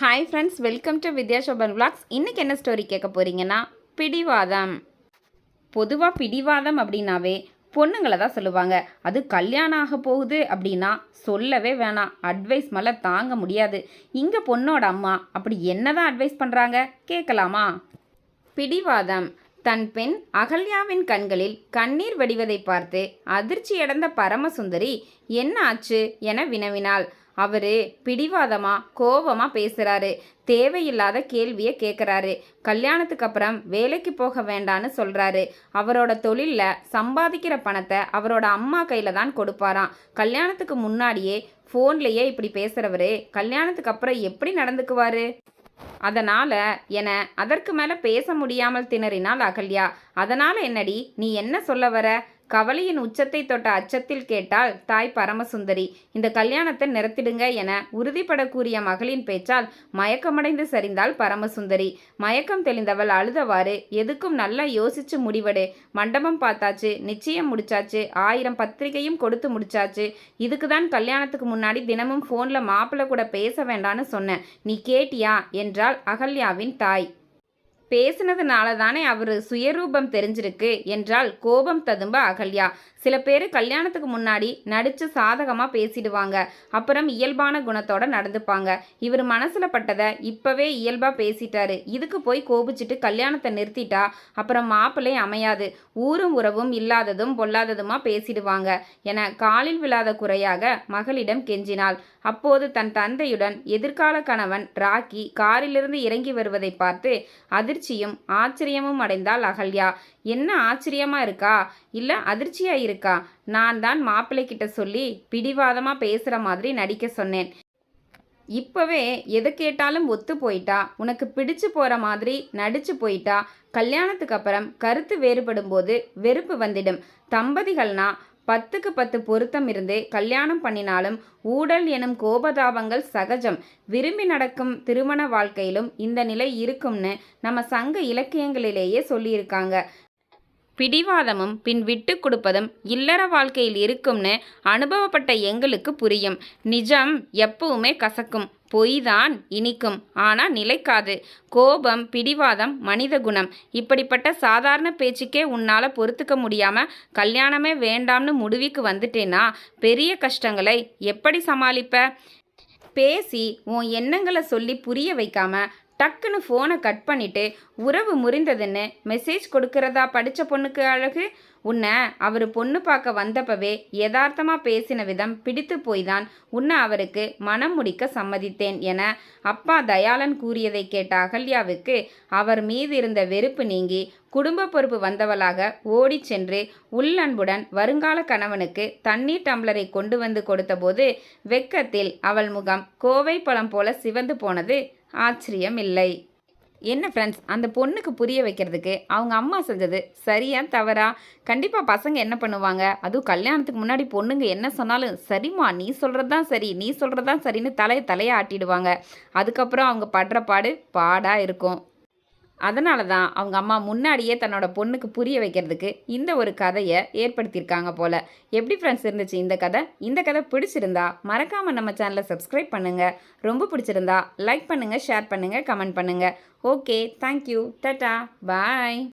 Hi friends welcome to Vidya Soban vlogs. இன்றைக்கி என்ன story கேட்க போகிறீங்கன்னா பிடிவாதம். பொதுவாக பிடிவாதம் அப்படின்னாவே பொண்ணுங்களை தான் சொல்லுவாங்க. அது கல்யாணம் ஆக போகுது அப்படின்னா சொல்லவே வேணாம். அட்வைஸ் மேலே தாங்க முடியாது. இங்கே பொண்ணோட அம்மா அப்படி என்னதான் அட்வைஸ் பண்ணுறாங்க கேட்கலாமா? பிடிவாதம். தன் பெண் அகல்யாவின் கண்களில் கண்ணீர் வடிவதை பார்த்து அதிர்ச்சியடைந்த பரமசுந்தரி என்ன ஆச்சு? என வினவினாள். அவரு பிடிவாதமா கோபமா பேசுறாரு. தேவையில்லாத கேள்வியை கேட்குறாரு கல்யாணத்துக்கு அப்புறம் வேலைக்கு போக வேண்டான்னு சொல்கிறாரு அவரோட தொழிலில் சம்பாதிக்கிற பணத்தை அவரோட அம்மா கையில் தான் கொடுப்பாராம். கல்யாணத்துக்கு முன்னாடியே ஃபோன்லேயே இப்படி பேசுகிறவர் கல்யாணத்துக்கு அப்புறம் எப்படி நடந்துக்குவார்? அதனால் என அதற்கு மேலே பேச முடியாமல் திணறினால் அகல்யா. அதனால் என்னடி நீ என்ன சொல்ல வர? கவலையின் உச்சத்தை தொட்ட அச்சத்தில் கேட்டால் தாய் பரமசுந்தரி இந்த கல்யாணத்தை நிறுத்திடுங்க என உறுதிப்பட கூறிய மகளின் பேச்சால் மயக்கமடைந்து சரிந்தாள் பரமசுந்தரி. மயக்கம் தெளிந்தவள் அழுதவாறு எதுக்கும் நல்லா யோசிச்சு முடிவெடு. மண்டபம் பார்த்தாச்சு நிச்சயம் முடிச்சாச்சு ஆயிரம் பத்திரிகையும் கொடுத்து முடிச்சாச்சு. இதுக்கு தான் கல்யாணத்துக்கு முன்னாடி தினமும் ஃபோனில் மாப்பிள்ளை கூட பேச வேண்டான்னு சொன்னேன் நீ கேட்டியா? என்றாள் அகல்யாவின் தாய். பேசினதுனால தானே அவர் சுயரூபம் தெரிஞ்சிருக்கு என்றால் கோபம் ததும்ப அகல்யா. சில பேர் கல்யாணத்துக்கு முன்னாடி நடித்து சாதகமாக பேசிடுவாங்க. அப்புறம் இயல்பான குணத்தோட நடந்துப்பாங்க. இவர் மனசில் பட்டதை இப்போவே இயல்பாக பேசிட்டாரு. இதுக்கு போய் கோபிச்சிட்டு கல்யாணத்தை நிறுத்திட்டா அப்புறம் மாப்பிள்ளை அமையாது. ஊரும் உறவும் இல்லாததும் பொல்லாததுமா பேசிடுவாங்க என காலில் விழாத குறையாக மகளிடம் கெஞ்சினாள். அப்போது தன் தந்தையுடன் எதிர்கால கணவன் ராக்கி காரிலிருந்து இறங்கி வருவதை பார்த்து அதிர்ச்சியும் ஆச்சரியமும் அடைந்தாள் அகல்யா. என்ன ஆச்சரியமா இருக்கா? இல்லை அதிர்ச்சியா இருக்கா? நான் தான் மாப்பிள்ளை கிட்ட சொல்லி பிடிவாதமா பேசுற மாதிரி நடிக்க சொன்னேன். இப்போவே எது கேட்டாலும் ஒத்து போயிட்டா? உனக்கு பிடிச்சு போகிற மாதிரி நடிச்சு போயிட்டா? கல்யாணத்துக்கு அப்புறம் கருத்து வேறுபடும் போது வெறுப்பு வந்துடும். தம்பதிகள்னா பத்துக்கு பத்து பொருத்தம் இருந்து கல்யாணம் பண்ணினாலும் ஊடல் எனும் கோபதாபங்கள் சகஜம். விரும்பி நடக்கும் திருமண வாழ்க்கையிலும் இந்த நிலை இருக்கும்னு நம்ம சங்க இலக்கியங்களிலேயே சொல்லியிருக்காங்க. பிடிவாதமும் பின் விட்டு கொடுப்பதும் இல்லற வாழ்க்கையில் இருக்கும்னு அனுபவப்பட்ட எங்களுக்கு புரியும். நிஜம் எப்பவுமே கசக்கும். பொய் தான் இனிக்கும். ஆனால் நிலைக்காது. கோபம் பிடிவாதம் மனித குணம். இப்படிப்பட்ட சாதாரண பேச்சுக்கே உன்னால் பொறுத்துக்க முடியாமல் கல்யாணமே வேண்டாம்னு முடிவுக்கு வந்துட்டேன்னா பெரிய கஷ்டங்களை எப்படி சமாளிப்ப? பேசி உன் எண்ணங்களை சொல்லி புரிய வைக்காம டக்குன்னு ஃபோனை கட் பண்ணிவிட்டு உறவு முறிந்ததுன்னு மெசேஜ் கொடுக்கறதா படித்த பொண்ணுக்கு அழகு? உன்னை அவர் பொண்ணு பார்க்க வந்தப்பவே யதார்த்தமாக பேசின விதம் பிடித்து போய்தான் உன்னை அவருக்கு மனம் முடிக்க சம்மதித்தேன் என அப்பா தயாளன் கூறியதை கேட்ட அகல்யாவுக்கு அவர் மீது இருந்த வெறுப்பு நீங்கி குடும்ப பொறுப்பு வந்தவளாக ஓடிச் சென்று உள்ளன்புடன் வருங்கால கணவனுக்கு தண்ணீர் டம்ளரை கொண்டு வந்து கொடுத்தபோது வெக்கத்தில் அவள் முகம் கோவை பழம் போல சிவந்து போனது ஆச்சரியம் இல்லை என்ன ஃப்ரெண்ட்ஸ் அந்த பொண்ணுக்கு புரிய வைக்கிறதுக்கு அவங்க அம்மா செஞ்சது சரியா தவறா? கண்டிப்பாக பசங்க என்ன பண்ணுவாங்க? அதுவும் கல்யாணத்துக்கு முன்னாடி பொண்ணுங்க என்ன சொன்னாலும் சரிம்மா நீ சொல்கிறது தான் சரி நீ சொல்கிறது தான் சரின்னு தலையை தலையை ஆட்டிடுவாங்க. அதுக்கப்புறம் அவங்க படுற பாடு பாடாக இருக்கும். அதனால தான் அவங்க அம்மா முன்னாடியே தன்னோட பொண்ணுக்கு புரிய வைக்கிறதுக்கு இந்த ஒரு கதையை ஏற்படுத்தியிருக்காங்க போல். எப்படி ஃப்ரெண்ட்ஸ் இருந்துச்சு இந்த கதை? இந்த கதை பிடிச்சிருந்தா மறக்காமல் நம்ம சேனலை சப்ஸ்கிரைப் பண்ணுங்கள் ரொம்ப பிடிச்சிருந்தா லைக் பண்ணுங்கள் ஷேர் பண்ணுங்கள் கமெண்ட் பண்ணுங்கள் ஓகே தேங்க்யூ டட்டா பாய்